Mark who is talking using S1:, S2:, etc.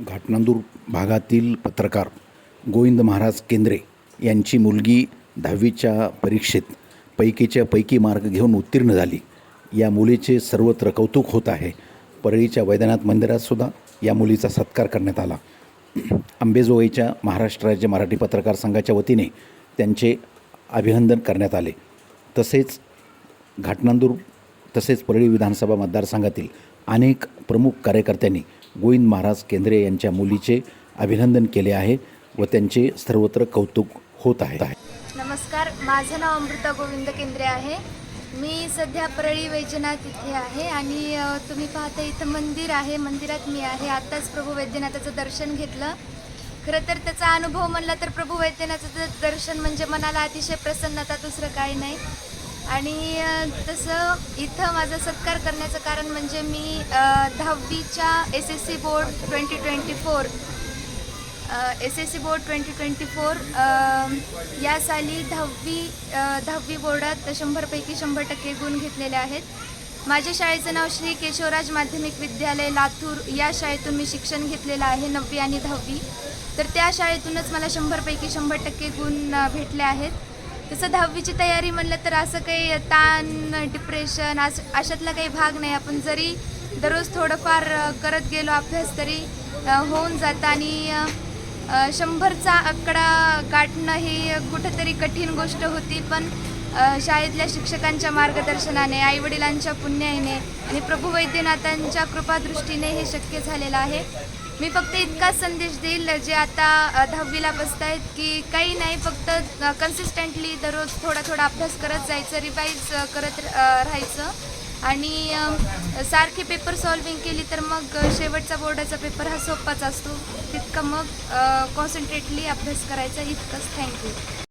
S1: घाटनांदूर भागातील पत्रकार गोविंद महाराज केंद्रे यांची मुलगी दहावीच्या परीक्षेत पैकीच्या पैकी मार्ग घेऊन उत्तीर्ण झाली. या मुलीचे सर्वत्र कौतुक होत आहे. परळीच्या वैद्यनाथ मंदिरातसुद्धा या मुलीचा सत्कार करण्यात आला. अंबेजोगाईच्या महाराष्ट्र राज्य मराठी पत्रकार संघाच्या वतीने त्यांचे अभिनंदन करण्यात आले. तसेच घाटनांदूर तसेच परळी विधानसभा मतदारसंघातील अनेक प्रमुख कार्यकर्त्यांनी गोविंद महाराज केंद्रे यांच्या मुलीचे अभिनंदन केले आहे व त्यांचे सर्वत्र कौतुक होत आहे.
S2: नमस्कार माझं नाव अमृता गोविंद केंद्रे आहे. मी सध्या परळी वैजनाथ इथे आहे आणि तुम्ही पाहता इथं मंदिर आहे मंदिरात मी आहे. आत्ताच प्रभू वैद्यनाथाचं दर्शन घेतलं. खरं तर त्याचा अनुभव म्हणला तर प्रभू वैद्यनाथाचं दर्शन म्हणजे मनाला अतिशय प्रसन्नता दुसरं काही नाही. आणि तसं इथं माझा सत्कार करण्याचं कारण म्हणजे मी दहावीच्या S S C board twenty twenty four S S C board twenty twenty four या साली दहावी दहावी बोर्डात शंभरपैकी शंभर टक्के गुण घेतलेले आहेत. माझ्या शाळेचं नाव श्री केशवराज माध्यमिक विद्यालय लातूर या शाळेतून मी शिक्षण घेतलेलं आहे नववी आणि दहावी. तर त्या शाळेतूनच मला शंभरपैकी शंभर टक्के गुण भेटले आहेत. तसं दहावीची तयारी म्हणलं तर असं काही ताण डिप्रेशन अस अशातला काही भाग नाही. आपण जरी दररोज थोडंफार करत गेलो अभ्यास तरी होऊन जातं आणि शंभरचा आकडा गाठणं ही कुठंतरी कठीण गोष्ट होती. पण शाळेतल्या शिक्षकांच्या मार्गदर्शनाने आईवडिलांच्या पुण्याईने आणि प्रभू वैद्यनाथांच्या कृपादृष्टीने हे शक्य झालेलं आहे. मी फक्त इतका संदेश देईल जे आता दहावीला दहावीला बसतायत की काही नाही फक्त कन्सिस्टंटली दररोज थोडा थोडा अभ्यास करत जायचं रिवाईज करत राहायचं. आणि सारखी सारखे पेपर सॉल्विंग केली तर मग शेवटचा बोर्डाचा पेपर हा सोपाच असतो. तितकं मग कॉन्सन्ट्रेटली अभ्यास करायचा इतकंच थँक्यू